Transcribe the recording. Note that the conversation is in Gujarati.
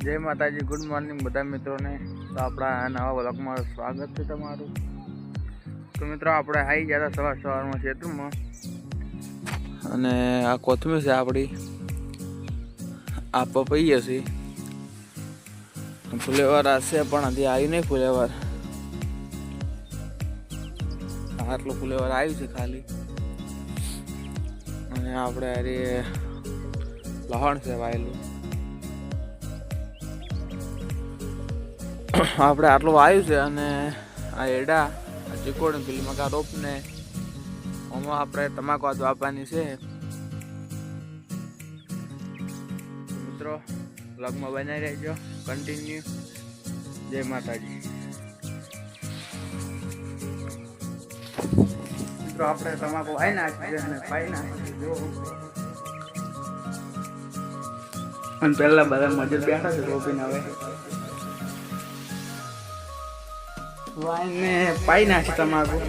માતાજી ગુડ મોર્નિંગ બધા મિત્રોને. તો આપણા નવા વ્લોગમાં સ્વાગત છે તમારું. તો મિત્રો, આપણે આવી ગયા હતા સવાર સવારમાં ખેતરમાં અને આ કોથમીર છે આપણી. આ પપૈયા છે. ફુલેવાર હશે પણ હજી આવ્યું નહીં ફુલેવાર. આટલું ફુલેવાર આવ્યું છે ખાલી. અને આપણે અરે લહણ છે વાયેલું. આપણે આટલું આવ્યું છે અને આ એડા, આ ચીકોડ પેલી કા રોપ ને આમાં આપણે તમાકુ આદુ આપવાની છે. મિત્રો બ્લોગમાં બનાવી રહેજો કન્ટિન્યુ જય માતાજી. મિત્રો, આપણે તમાકુ આવી નાખીએ અને પાઈ નાખીએ. જો. અને પહેલા બધા મજૂર બેઠા છે રોપીને હવે. વાઈને પાઈ નાખી તમાકુ.